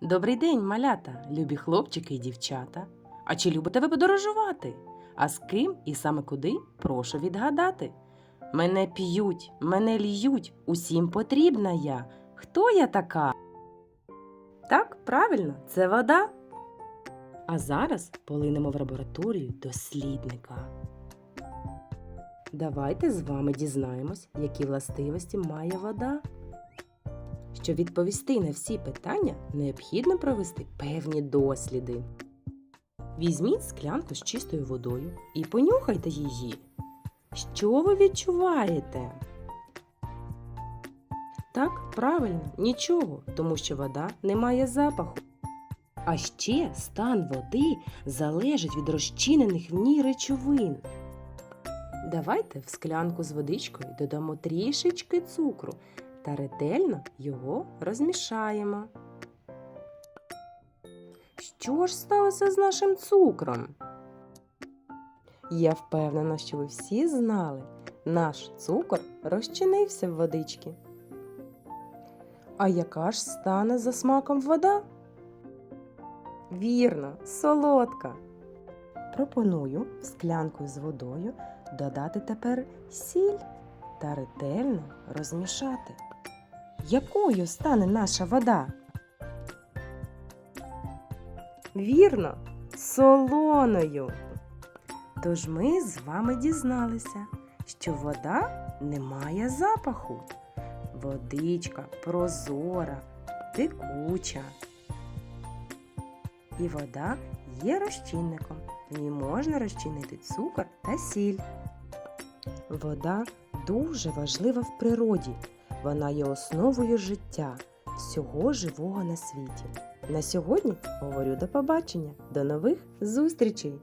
Добрий день, малята, любі хлопчики і дівчата. А чи любите ви подорожувати? А з ким і саме куди прошу відгадати. Мене п'ють, мене льють, усім потрібна я. Хто я така? Так, правильно, це вода. А зараз полинемо в лабораторію дослідника. Давайте з вами дізнаємось, які властивості має вода. Щоб відповісти на всі питання, необхідно провести певні досліди. Візьміть склянку з чистою водою і понюхайте її. Що ви відчуваєте? Так, правильно, нічого, тому що вода не має запаху. А ще стан води залежить від розчинених в ній речовин. Давайте в склянку з водичкою додамо трішечки цукру та ретельно його розмішаємо. Що ж сталося з нашим цукром? Я впевнена, що ви всі знали, наш цукор розчинився в водичці. А яка ж стане за смаком вода? Вірно, солодка. Пропоную в склянку з водою додати тепер сіль та ретельно розмішати. Якою стане наша вода? Вірно, солоною. Тож ми з вами дізналися, що вода не має запаху. Водичка прозора, текуча. І вода є розчинником. В ній можна розчинити цукор та сіль. Вода дуже важлива в природі. Вона є основою життя всього живого на світі. На сьогодні говорю до побачення. До нових зустрічей!